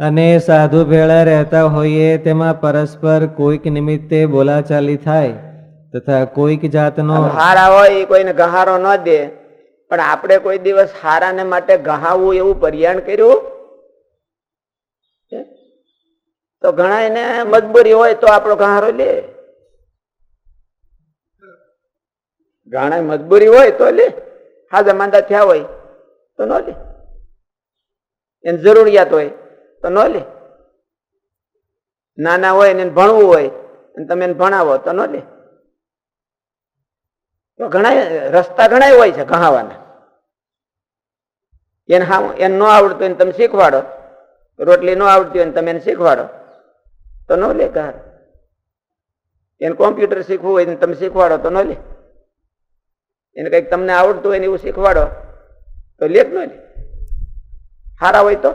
અને સાધુ ભેળા રહેતા હોઈએ, તેમાં પરસ્પર કોઈક નિમિત્તે બોલાચાલી થાય તથા કોઈક જાતનો હારા હોય એ કોઈને ગહારો ન દે. પણ આપણે કોઈ દિવસ હારાને માટે ગહાવવું એવું પર્યાણ કર્યું? તો ઘણા એને મજબૂરી હોય તો આપણો ગહારો લે. ઘણા મજબૂરી હોય તો લે. હાજર માંદા થયા હોય તો ન લે. એને જરૂરિયાત હોય. તો ન લે. નાના હોય એને ભણવું હોય અને તમે એને ભણાવો તો ન લે. તો ઘણા રસ્તા ઘણા હોય છે કહાવાના એને હા, એને ન આવડતું હોય ને તમે શીખવાડો. રોટલી ન આવડતી હોય તમે એને શીખવાડો. તો ન લે ઘર. એને કોમ્પ્યુટર શીખવું હોય તમે શીખવાડો તો ન લે. એને કંઈક તમને આવડતું હોય ને એવું શીખવાડો તો લે જ ન લે. હારા હોય તો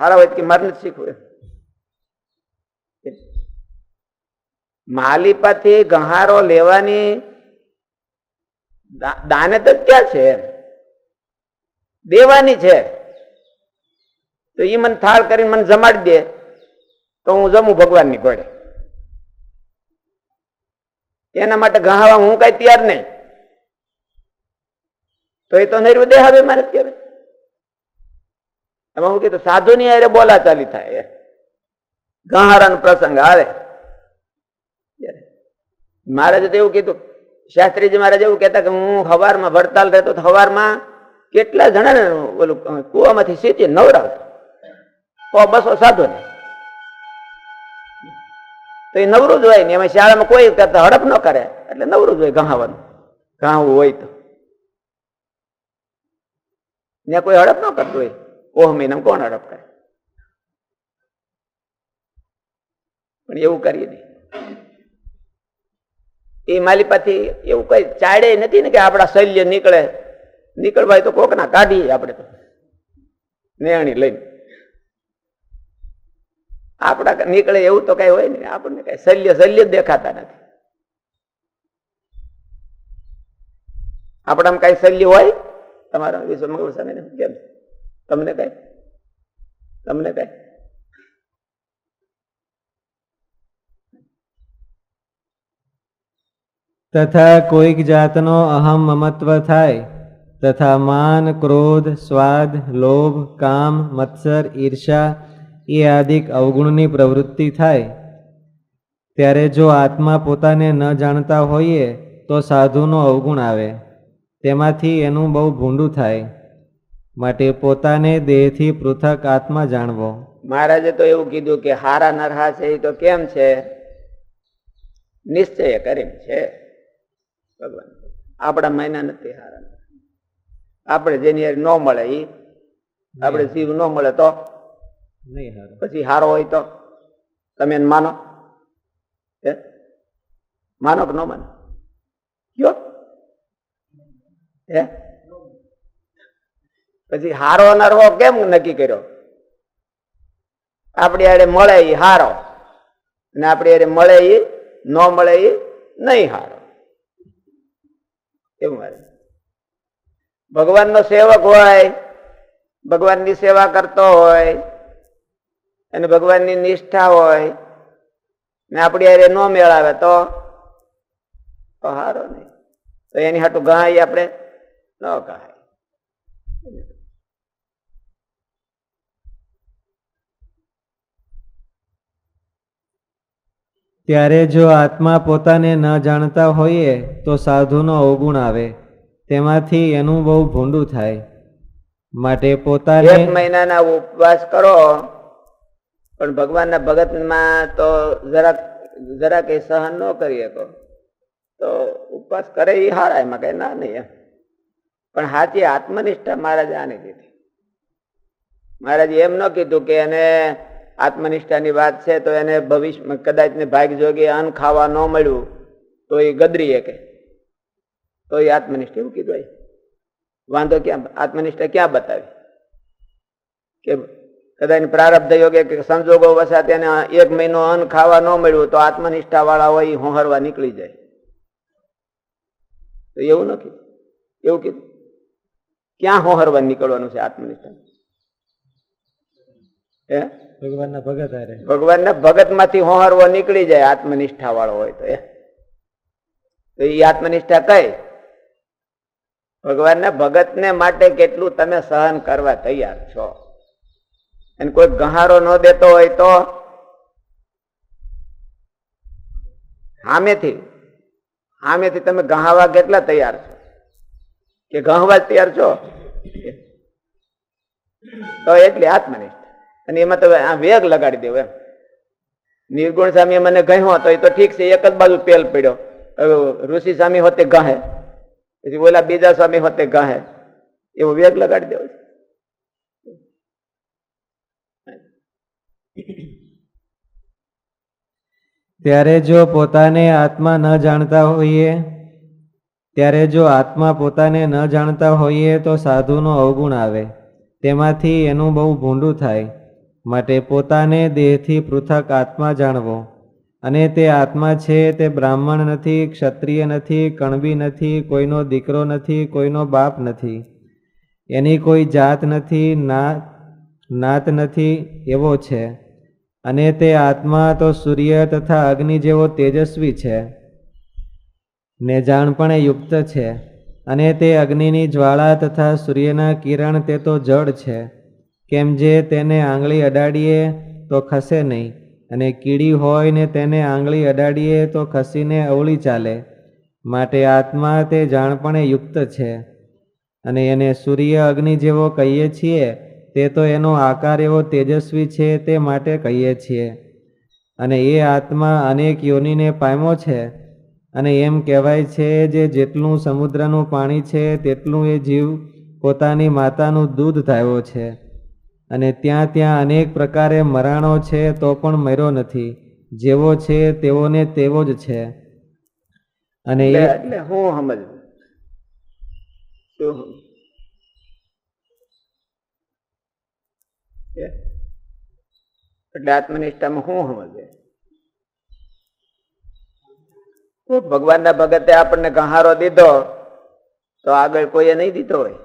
હારા હોય કે મારે નથી શીખવું માલી માલિપાથી ગહારો લેવાની દાને તો ક્યાં છે દેવાની છે. તો એ મને થાળ કરીને મને જમાડી દે, તો હું જમું ભગવાનની ઘોડે. એના માટે ગહાવા હું કઈ તૈયાર નહીં. તો એ તો નૈર્વ દેહાવે મારે કહેવાય એમાં હું કીધું સાધુની અરે બોલા ચાલી થાય ગહારાનો પ્રસંગ આવે. મહારાજે તો એવું કીધું, શાસ્ત્રીજી મહારાજ એવું કહેતા કે હું હવારમાં વડતાલ રહેતો હવારમાં કેટલા જણાને ઓલું કુવામાંથી સીધી નવરાવતો. સો બસો સાધુ ને તો એ નવરું જ હોય ને, એમાં શાળામાં કોઈ કરતા હડપ ન કરે, એટલે નવરું જ હોય ગહાવાનું. ઘાવું હોય તો. ને કોઈ હડપ ન કરતું હોય. ઓહ મહિના કોણ હડપ કરે? પણ એવું કરીએ નહીં. એ માલિપાથી એવું કઈ ચાડે નથી ને કે આપણા શૈલ્ય નીકળે. નીકળવાય તો કોકના કાઢીએ આપણે તો. નેણી લઈને. આપણા નીકળે એવું તો કઈ હોય ને આપણને કઈ શલ્ય શલ્ય દેખાતા નથી. આપણામાં કઈ શલ્ય હોય? તમારા વિશ્વ કેમ તમને કઈ તમને કઈ તથા કોઈક જાતનો અહમ મમત્વ થાય, તથા માન, ક્રોધ, સ્વાદ, લોભ, કામ, મત્સર ઈર્ષા એ આદિક અવગુણની પ્રવૃત્તિ થાય. ત્યારે જો આત્મા પોતાને ન જાણતા હોઈએ, તો સાધુનો અવગુણ આવે. તેમાંથી એનું બહુ ભૂંડું થાય. માટે પોતાને દેહથી પૃથક આત્મા જાણવો. મહારાજે તો એવું કીધું કે હારા નરહા છે એ તો કેમ છે? નિશ્ચય કરીને છે. ભગવાન આપણા મહિના નથી હારા આપણે જેની ન મળે એ આપણે જીવ ન મળે તો? નહીં પછી હારો હોય તો? તમે માનો? હે? માનો કે ન માનો? કયો? હે? પછી હારો નરવો કેમ નક્કી કર્યો? આપણી આડે મળે એ હારો ને આપણી આડે મળે એ ન મળે એ નહીં હારો. એવું મારે. ભગવાનનો સેવક હોય, ભગવાનની સેવા કરતો હોય, અને ભગવાનની નિષ્ઠા હોય, ને આપણી આરે ન મેળાવે તો હારો નહીં. તો એની હાટું ગાય આપણે ન ગહાય ત્યારે જો આત્મા પોતાને ન જાણતા હોઈએ, તો સાધુનો અવગુણ આવે. તેમાંથી એનું બહુ ભૂંડું થાય. માટે એક મહિનાના ઉપવાસ કરો, પણ ભગવાનના ભગતમાં તો જરાક જરાક એ સહન ન કરી શકો. તો ઉપવાસ કરે એ હારા, એમાં કઈ ના નહીં એમ. પણ સાચી આત્મનિષ્ઠા મહારાજે આને કીધી મહારાજ એમ ન કીધું કે એને આત્મનિષ્ઠાની વાત છે, તો એને ભવિષ્ય, કદાચ ને ભાગ જોગે, અન્ન ખાવા ન મળ્યું, તો એ ગદરી કે તો એ આત્મનિષ્ઠ, એવું કીધું વાંધો ક્યાં, આત્મનિષ્ઠા ક્યાં બતાવી? કે કદાચ પ્રારબ્ધ યોગે કે સંજોગો વસાત એને એક મહિનો અન્ન ખાવા ન મળ્યું, તો આત્મનિષ્ઠા વાળા હોય હોહરવા નીકળી જાય. તો એવું નથી એવું કીધું. ક્યાં હોહરવા નીકળવાનું છે આત્મનિષ્ઠા હે? ભગવાનના ભગત હારે. ભગવાનના ભગતમાંથી હોહરવો નીકળી જાય આત્મનિષ્ઠા વાળો હોય તો એ તો એ આત્મનિષ્ઠા કઈ? ભગવાનના ભગતને માટે કેટલું તમે સહન કરવા તૈયાર છો? અને કોઈ ગહારો ન દેતો હોય તો? સામેથી સામેથી તમે ગહાવા કેટલા તૈયાર છો? કે ગહવા તૈયાર છો? તો એટલી આત્મનિષ્ઠ. અને એમાં તો આ વેગ લગાડી દેવો એમ. નિર્ગુણ સ્વામી મને ગયો તો એ તો ઠીક છે, એક જ બાજુ પેલ પડ્યો. ઋષિ સ્વામી હોતે ગાહે, પછી ઓલા બીજા સ્વામી હોતે ગાહે. એવો વેગ લગાડી દેવો ત્યારે જો પોતાને આત્મા ન જાણતા હોઈએ, ત્યારે જો આત્મા પોતાને ન જાણતા હોઈએ, તો સાધુનો અવગુણ આવે. તેમાંથી એનું બહુ ભૂંડું થાય. માટે પોતાને દેહથી પૃથક આત્મા જાણવો. અને તે આત્મા છે, તે બ્રાહ્મણ નથી, ક્ષત્રિય નથી, કણબી નથી, કોઈનો દીકરો નથી, કોઈનો બાપ નથી. એની કોઈ જાત નથી ના નાત નથી, એવો છે. અને તે આત્મા તો સૂર્ય તથા અગ્નિ જેવો તેજસ્વી છે. ને જાણપણે યુક્ત છે. અને તે અગ્નિની જ્વાળા તથા સૂર્યના કિરણ તે તો જળ છે. કેમ જે તેને આંગળી અડાડીએ તો ખસે નહીં, અને કીડી હોય ને તેને આંગળી અડાડીએ તો ખસીને અવળી ચાલે. માટે આત્મા તે જાણપણે યુક્ત છે. અને એને સૂર્ય અગ્નિ જેવો કહીએ છીએ, તે તો એનો આકાર એવો તેજસ્વી છે તે માટે કહીએ છીએ. અને એ આત્મા અનેક યોનિને પામ્યો છે, અને એમ કહેવાય છે જે જેટલું સમુદ્રનું પાણી છે, તેટલું એ જીવ પોતાની માતાનું દૂધ ધાવ્યો છે. અને ત્યાં ત્યાં અનેક પ્રકારે મરાણો છે તો પણ મર્યો નથી જેવો છે તેઓને તેવો જ છે અને એટલે હું? એ? એટલે આત્મનિષ્ઠામાં શું સમજે હું ભગવાનના ભગતે આપણને ગહારો દીધો, તો આગળ કોઈએ નહીં દીધો હોય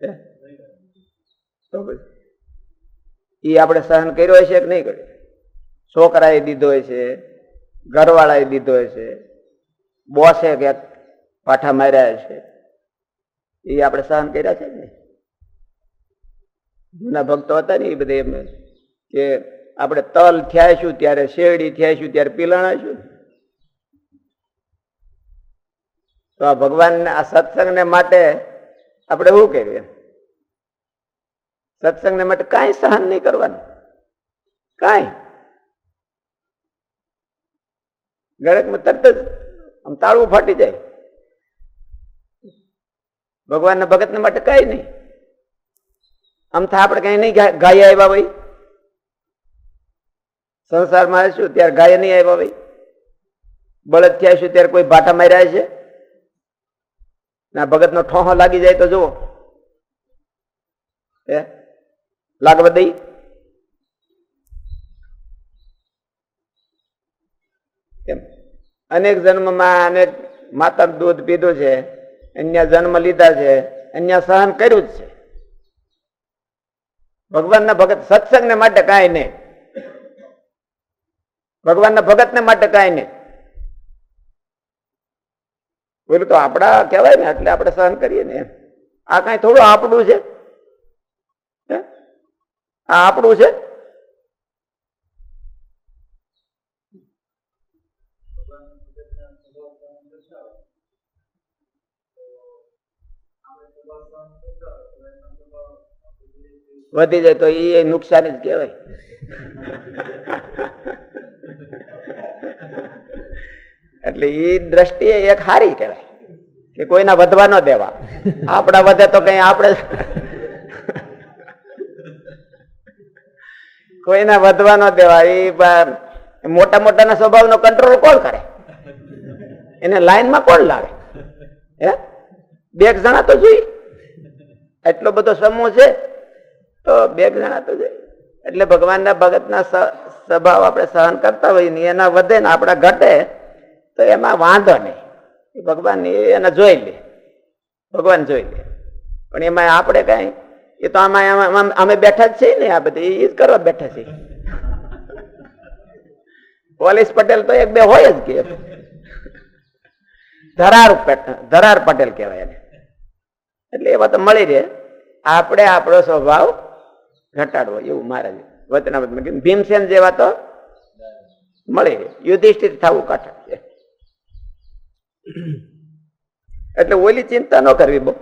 હે? તો પછી એ આપણે સહન કર્યો હશે કે નહીં કર્યો? છોકરાએ દીધો હશે, ઘરવાળાએ દીધો હશે, બોસે કે પાઠા માર્યા હશે એ આપણે સહન કર્યા છે ને જૂના ભક્તો હતા ને એ બધે એમ કે આપણે તલ થયાશું, ત્યારે શેરડી થયાશું, ત્યારે પીલાણાશું. તો આ ભગવાનના આ સત્સંગને માટે આપણે શું કર્યું સત્સંગને માટે કાંઈ સહન નહીં કરવાનું. કાંઈ. ગળકમાં તરત જ આમ તાળવું ફાટી જાય. ભગવાનના ભગતને માટે કાંઈ નહીં. આમ થા આપણે કઈ નહીં ગાય આવ્યા ભાઈ સંસારમાં આવીશું ત્યારે ગાય નહીં આવ્યા ભાઈ બળદ થયા શું ત્યારે કોઈ ભાટા માર્યા છે. ના, ભગતનો ઠોહો લાગી જાય તો જુઓ. હે? લાગવા દઈ. અનેક જન્મમાં અનેક માતાનું દૂધ પીધું છે, અન્ય જન્મ લીધા છે, અન્ય સહન કર્યું જ છે. ભગવાનના ભગત સત્સંગને માટે કાંઈ નહીં. ભગવાનના ભગતને માટે કાંઈ નહીં. પેલું તો આપણા કહેવાય ને, એટલે આપણે સહન કરીએ ને આ કાંઈ થોડું આપણું છે? આ આપણું છે? વધી જાય તો એ નુકસાન જ કહેવાય. એટલે એ દ્રષ્ટિએ એક હારી કહેવાય કે કોઈના વધવા ન દેવા. આપણા વધે તો કઈ આપણે કોઈના વધવા ન દેવા એ મોટા મોટાના સ્વભાવનો કંટ્રોલ કોણ કરે? એને લાઈનમાં કોણ લાવે? હે? બે જણા તો જોઈ એટલો બધો સમૂહ છે, તો બે જણા તો જોઈ એટલે ભગવાનના ભગતના સ્વભાવ આપણે સહન કરતા હોઈએ ને એના વધે ને આપણા ઘટે, તો એમાં વાંધો નહીં. ભગવાન એને જોઈ લે. ભગવાન જોઈ લે. પણ એમાં આપણે કાંઈ એ તો આમાં અમે બેઠા જ છીએ ને આ બધી એ જ કરવા બેઠા છે. પોલીસ પટેલ તો એક બે હોય જ કે. ધરાર ધરાર પટેલ કહેવાય એને. એટલે એવા તો મળી રહે. આપણે આપણો સ્વભાવ ઘટાડવો, એવું વચનામૃતમાં કીધું. ભીમસેન જેવા તો મળી રહે. યુધિષ્ઠિર થવું કઠણ છે. એટલે ઓલી ચિંતા ન કરવી બહુ.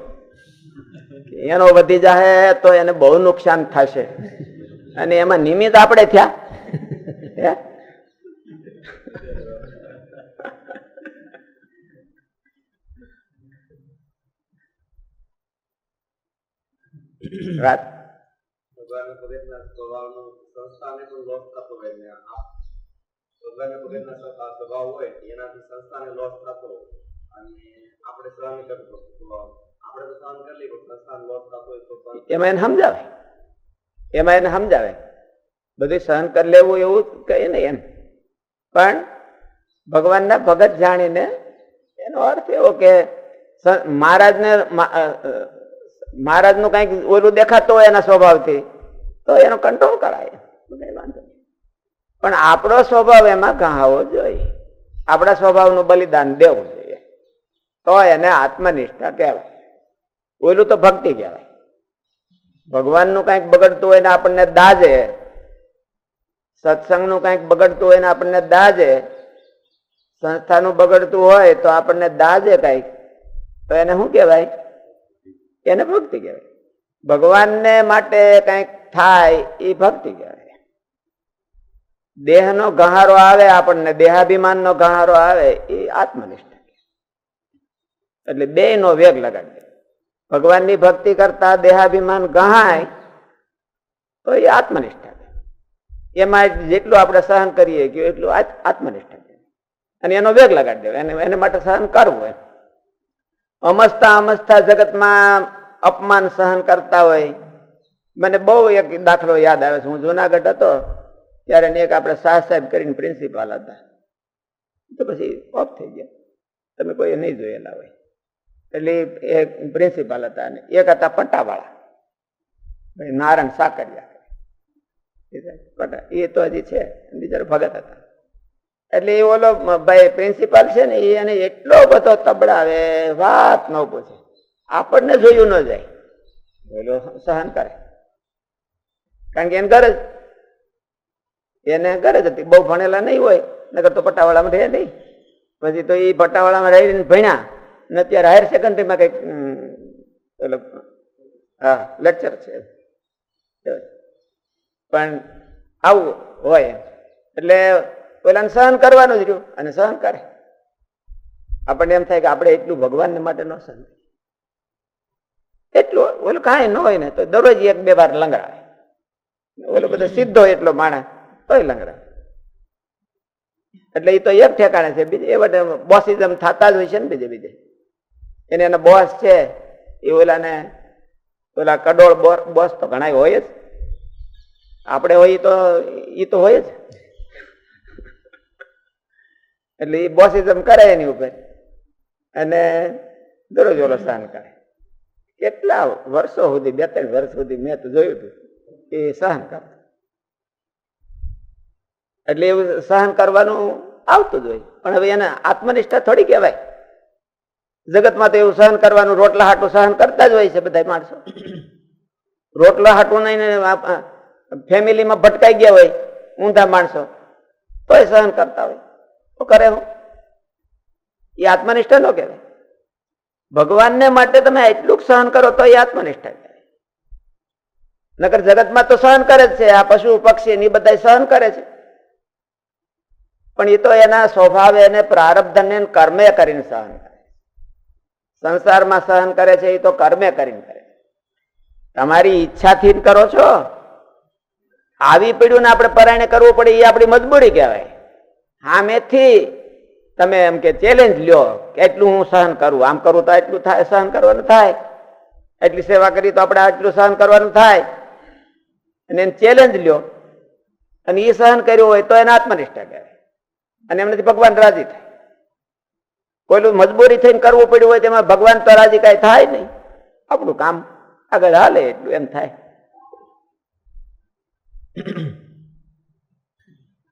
એનો વધી જાય તો એને બહુ નુકસાન થશે. અને એમાં નિમિત્ત આપણે થયા? અને આપણે એમાં એને સમજાવે. એમાં એને સમજાવે. બધું સહન કરી લેવું એવું કઈ નહીં એમ. પણ ભગવાનના ભગત જાણીને એનો અર્થ એવો કે મહારાજને મહારાજનું કંઈક ઓલું દેખાતું હોય એના સ્વભાવથી, તો એનો કંટ્રોલ કરાય. કંઈ વાંધો પણ આપણો સ્વભાવ એમાં કહાવો જોઈએ. આપણા સ્વભાવનું બલિદાન દેવું જોઈએ. તો એને આત્મનિષ્ઠા કહેવાય. ઓલું તો ભક્તિ કહેવાય. ભગવાનનું કંઈક બગડતું હોય ને આપણને દાજે, સત્સંગનું કંઈક બગડતું હોય ને આપણને દાજે, સંસ્થાનું બગડતું હોય તો આપણને દાજે કાંઈક. તો એને શું કહેવાય? એને ભક્તિ કહેવાય. ભગવાનને માટે કંઈક થાય એ ભક્તિ કહેવાય. દેહનો ગહારો આવે, આપણને દેહાભિમાનનો ગહારો આવે એ આત્મનિષ્ઠ એટલે બે નો વેગ લગાડી ભગવાનની ભક્તિ કરતા દેહાભિમાન ગહાય તો એ આત્મનિષ્ઠા છે. એમાં જેટલું આપણે સહન કરીએ કે એટલું આત- આત્મનિષ્ઠા છે. અને એનો વેગ લગાડી દેવો, એને એને માટે સહન કરવું એમ. અમસ્તા અમસ્તા જગતમાં અપમાન સહન કરતા હોય. મને બહુ એક દાખલો યાદ આવે છે. હું જુનાગઢ હતો, ત્યારે એને એક આપણે શાહ સાહેબ કરીને પ્રિન્સિપાલ હતા. તો પછી ઓફ થઈ ગયા. તમે કોઈ નહીં જોયેલા હોય. એટલે એ પ્રિન્સિપાલ હતા અને એક હતા પટ્ટાવાળા નારાયણ સાકરિયા એ તો હજી છે, બીજા ભગત હતા. એટલે એ ઓલો ભાઈ પ્રિન્સિપાલ છે ને એને એટલો બધો તબડાવે વાત ન પૂછે. આપણને જોયું ન જાય. ઓલો સહન કરે. કારણ કે એને ગરજ એને ગરજ હતી. બહુ ભણેલા નહીં હોય નગર તો પટ્ટાવાળામાં રહે નહીં. પછી તો એ પટ્ટાવાળામાં રહીને ભણ્યા. ને અત્યારે હાયર સેકન્ડરીમાં કંઈક ઓલો હા લેક્ચર છે. પણ આવું હોય. એટલે પેલાને સહન કરવાનું જ રહ્યું, અને સહન કરે. આપણને એમ થાય કે આપણે એટલું ભગવાનને માટે ન સહન એટલું, ઓલું કાંઈ ન હોય ને, તો દરરોજ એક બે વાર લંગડાવે ઓલો બધો સીધો એટલો માણસ, તોય લંગડાવે એટલે એ તો એક ઠેકાણે છે, બીજે, એ બધા બોસિઝમ થતા જ હોય છે ને બીજે બીજે. એને એના બોસ છે, એ ઓલાને ઓલા કડોળ બોસ તો ઘણા હોય જ. આપણે હોય તો એ તો હોય જ. એટલે એ બોસિઝમ કરે એની ઉપર. અને દરરોજ ઓલો સહન કરે. કેટલા વર્ષો સુધી બે ત્રણ વર્ષ સુધી મેં તો જોયું હતું એ સહન કરતો. એટલે એવું સહન કરવાનું આવતું જ હોય. પણ હવે એને આત્મનિષ્ઠા થોડી કહેવાય. જગતમાં તો એવું સહન કરવાનું, રોટલા હાટું સહન કરતા જ હોય છે બધા માણસો. રોટલા હાટું નહીં ફેમિલીમાં ભટકાઈ ગયા હોય, ઊંધા માણસો, તોય સહન કરતા હોય. તો કરે હું? એ આત્મનિષ્ઠ નો કહેવાય. ભગવાનને માટે તમે એટલું સહન કરો તો એ આત્મનિષ્ઠ કહેવાય. નકર જગતમાં તો સહન કરે જ છે, આ પશુ, પક્ષી ને એ બધા સહન કરે છે. પણ એ તો એના સ્વભાવે એને પ્રારબ્ધને કર્મે કરીને સહન કરે. સંસારમાં સહન કરે છે એ તો કર્મે કરીને કરે તમારી ઈચ્છાથી જ કરો છો? આવી પીડ્યું આપણે પરાયણે કરવું પડે એ આપણી મજબૂરી કહેવાય. સામેથી તમે એમ કે ચેલેન્જ લ્યો કે એટલું હું સહન કરું. આમ કરું તો એટલું થાય, સહન કરવાનું થાય. એટલી સેવા કરી તો આપણે આટલું સહન કરવાનું થાય. અને એને ચેલેન્જ લ્યો. અને એ સહન કર્યું હોય તો એને આત્મનિષ્ઠા કહેવાય. અને એમનાથી ભગવાન રાજી થાય. કોઈનું મજબૂરી થઈને કરવું પડ્યું હોય તેમાં ભગવાન તરાજી રાજી કાંઈ થાય નહીં. આપણું કામ આગળ હાલે એટલું એમ થાય.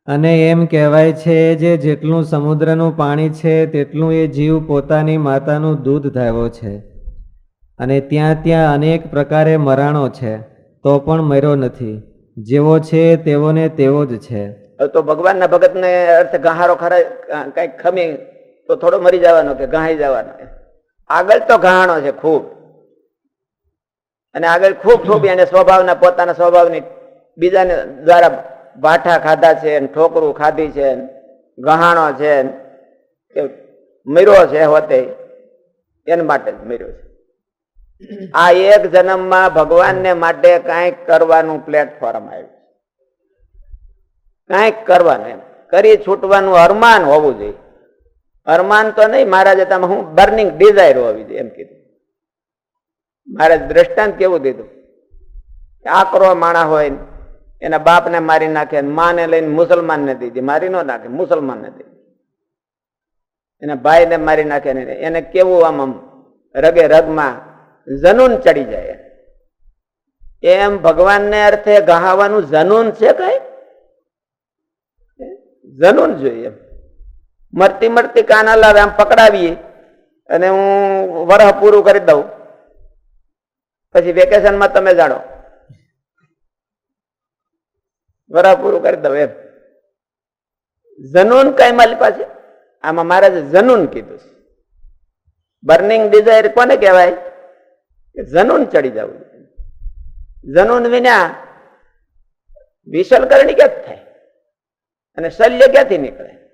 અને એમ કહેવાય છે જે જેટલું સમુદ્રનું પાણી છે તેટલું એ જીવ પોતાની માતાનું દૂધ ધાવ્યો છે. અને ત્યાં ત્યાં અનેક પ્રકારે મરાણો છે તો પણ મર્યો નથી. જેવો છે તેવોને તેવો જ છે. તો ભગવાનના ભગતને અર્થ ગહારો ખરા કંઈક ખમી તો થોડો મરી જવાનો કે ઘાઈ જવાનો. આગળ તો ગહાણો છે ખૂબ. અને આગળ ખૂબ ખૂબ એને સ્વભાવના, પોતાના સ્વભાવની બીજાને દ્વારા ભાઠા ખાધા છે ઠોકરું ખાધી છે ગહાણો છે કે મર્યો છે હોતે, એના માટે જ મર્યો છે. આ એક જન્મમાં ભગવાનને માટે કાંઈક કરવાનું પ્લેટફોર્મ આવ્યું કાંઈક કરવાનું એમ. કરી છૂટવાનું અરમાન હોવું જોઈએ. અરમાન તો નહીં, મહારાજ હતા હું બર્નિંગ ડિઝાયર હોવી જોઈએ એમ કીધું. મહારાજ દ્રષ્ટાંત કેવું દીધું? આ આકરો માણા હોય એના બાપને મારી નાખે માને લઈને મુસલમાનને દીધી મારી ન નાખે, મુસલમાનને દીધી એના ભાઈને મારી નાખે ને એને કેવું આમ આમ રગે રગમાં જનૂન ચડી જાય એમ. ભગવાનને અર્થે ગહાવાનું જનૂન છે કઈ? જનૂન જોઈએ એમ. મરતી મરતી કાન લાવે આમ પકડાવીએ અને હું વરહ પૂરું કરી દઉં. પછી વેકેશનમાં તમે જાણો. વરહ પૂરું કરી દઉં એમ. જનૂન કઈ મારી પાસે? આમાં મહારાજે જનૂન કીધું છે. બર્નિંગ ડિઝાયર કોને કહેવાય? જનૂન ચડી જવું. જનૂન વિના વિશલકરણી ક્યાં થાય? અને શલ્ય ક્યાંથી નીકળે?